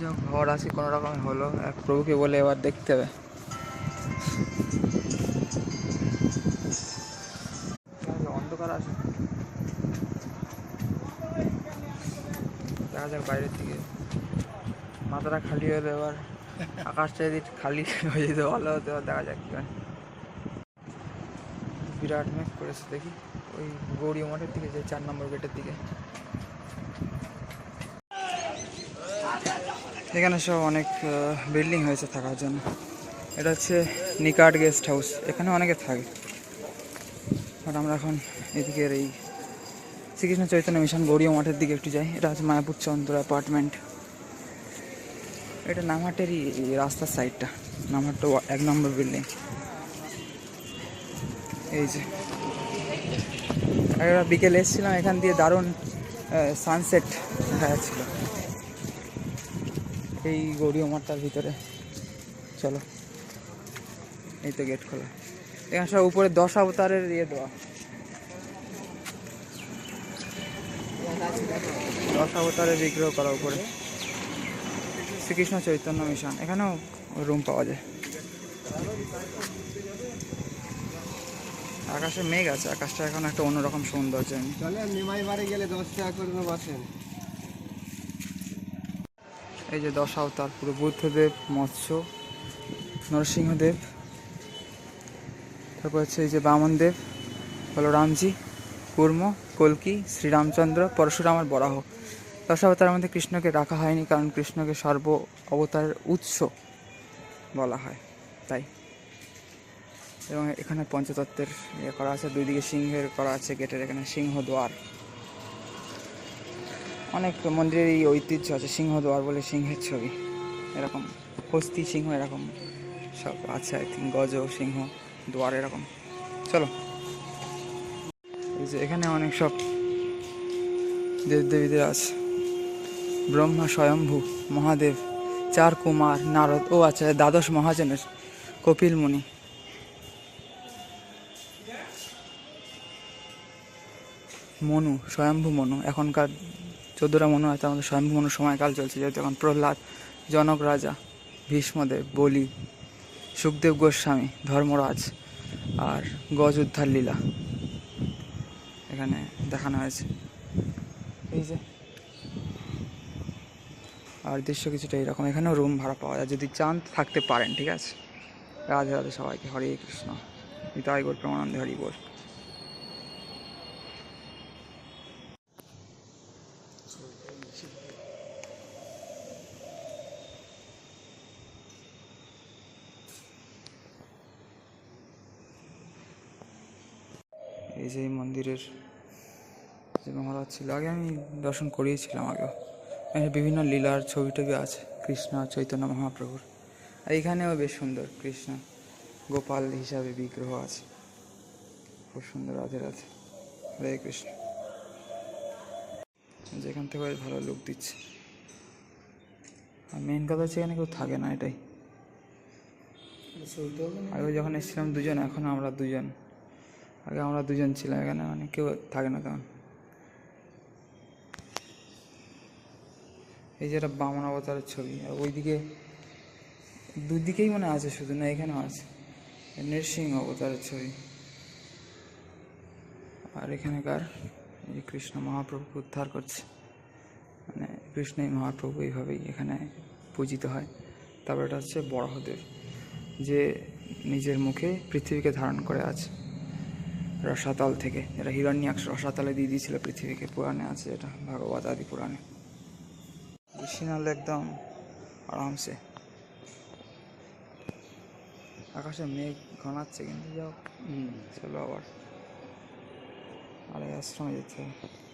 যা ঘর আছে, কোনো রকমে হলো। এক প্রভুকে বলে এবার দেখতে হবে। অন্ধকার আছে। দেখা যাক বাইরের দিকে। মাথাটা খালি হলে এবার। আকাশটা যদি খালি হয়ে যেত, ভালো হতো। এবার দেখা যাক। বিরাট মেঘ করেছে, দেখি। ওই গৌরী মঠের দিকে যে চার নম্বর গেটের দিকে। এখানে সব অনেক বিল্ডিং হয়েছে থাকার জন্য। এটা হচ্ছে নিকাট গেস্ট হাউস এখানে অনেকে থাকে। বাট আমরা এখন এদিকের এই শ্রীকৃষ্ণ চৈতন্য মিশন গৌরীয় মাঠের দিকে একটু যাই। এটা হচ্ছে মায়াপুর চন্দ্র অ্যাপার্টমেন্ট এটা নামহাটেরই রাস্তার সাইডটা নামহাট তো এক নম্বর বিল্ডিং এই যে। বিকেলে এসেছিলাম, এখান দিয়ে দারুণ সানসেট দেখা যাচ্ছিল। এই গৌরীয় মাঠটার ভিতরে। চলো। এই তো গেট খোলা। এখানে সব উপরে দশ অবতারের ইয়ে দেওয়া। দশ অবতারের বিগ্রহ করা উপরে। শ্রীকৃষ্ণ চৈতন্য মিশন। এখানেও রুম পাওয়া যায়। আকাশে মেঘ আছে। আকাশটা এখন একটা অন্যরকম সৌন্দর্য। চলে গেলে দশ টাকা করে এই যে দশ অবতার, পুরো বুদ্ধদেব, মৎস্য, নরসিংহদেব, তারপর হচ্ছে এই যে বামনদেব বলরামজি কুর্ম, কলকি, শ্রীরামচন্দ্র, পরশুরাম আর বরাহ। দশ অবতারের মধ্যে কৃষ্ণকে রাখা হয়নি কারণ কৃষ্ণকে সর্ব অবতারের উৎস বলা হয়, তাই। এবং এখানে পঞ্চতত্ত্বের ইয়ে করা আছে, দুই দিকে সিংহের করা আছে, গেটের এখানে সিংহদ্বার। অনেক মন্দিরের এই ঐতিহ্য আছে, সিংহদ্বার বলে সিংহের ছবি। এরকম, হস্তি সিংহ এরকম, সব আছে আই থিঙ্ক গজ, সিংহ দ্বার এরকম। চলো। এই যে এখানে অনেক সব দেব দেবীদের আছে। ব্রহ্মা, স্বয়ম্ভু, মহাদেব চার কুমার নারদ, ও আচ্ছা দ্বাদশ মহাজনের, কপিল মুনি। মনু, স্বয়ম্ভু মনু, এখনকার চোদ্দোটা মনু হয়তো আমাদের স্বয়ম্ভু মনু সময়কাল চলছে, যেহেতু এখন প্রহ্লাদ, জনক রাজা, ভীষ্মদেব, বলি, সুখদেব গোস্বামী, ধর্মরাজ আর গজ উদ্ধার লীলা এখানে দেখানো হয়েছে। এই যে। আর দৃশ্য কিছুটা এরকম। এখানেও রুম ভাড়া পাওয়া যায়, যদি চান থাকতে পারেন, ঠিক আছে? রাধে রাধে সবাইকে। হরে কৃষ্ণ। নিতাই গোল প্রমানন্দে হরি বল এই যে মন্দিরের যে মহারাজ ছিল, আগে আমি দর্শন করিয়েছিলাম আগেও। এখানে বিভিন্ন লীলার ছবি টবি আছে, কৃষ্ণ, চৈতন্য মহাপ্রভুর। আর এখানেও বেশ সুন্দর, কৃষ্ণ, গোপাল হিসাবে বিগ্রহ আছে। খুব সুন্দর, রাধে রাধে। হরে কৃষ্ণ। যেখান থেকে ভালো লুক দিচ্ছে। আর মেন কথা হচ্ছে এখানে কেউ থাকে না এটাই। আগে যখন এসেছিলাম দুজন, এখন আমরা দুজন। আগে আমরা দুজন ছিলাম, এখানে মানে কেউ থাকে না তেমন। এই যেটা বামন অবতারের ছবি, আর ওইদিকে দুদিকেই মনে আছে, শুধু না এখানেও আছে। নৃসিংহ অবতারের ছবি। আর এখানেকার এই কৃষ্ণ মহাপ্রভুকে উদ্ধার করছে। মানে কৃষ্ণই মহাপ্রভু এইভাবেই এখানে পূজিত হয়। তারপর এটা হচ্ছে বরাহদেব যে নিজের মুখে পৃথিবীকে ধারণ করে আছে রসাতল থেকে। এটা হিরণ্যাক্ষ রসাতলে দিয়ে দিয়েছিল পৃথিবীকে, পুরাণে আছে এটা, ভাগবত আদি পুরাণে। বৃষ্টি নাহলে একদম আরামসে। আকাশে মেঘ ঘনাচ্ছে কিন্তু যাও। চলো আবার। আর এই আশ্রমে যেতে হবে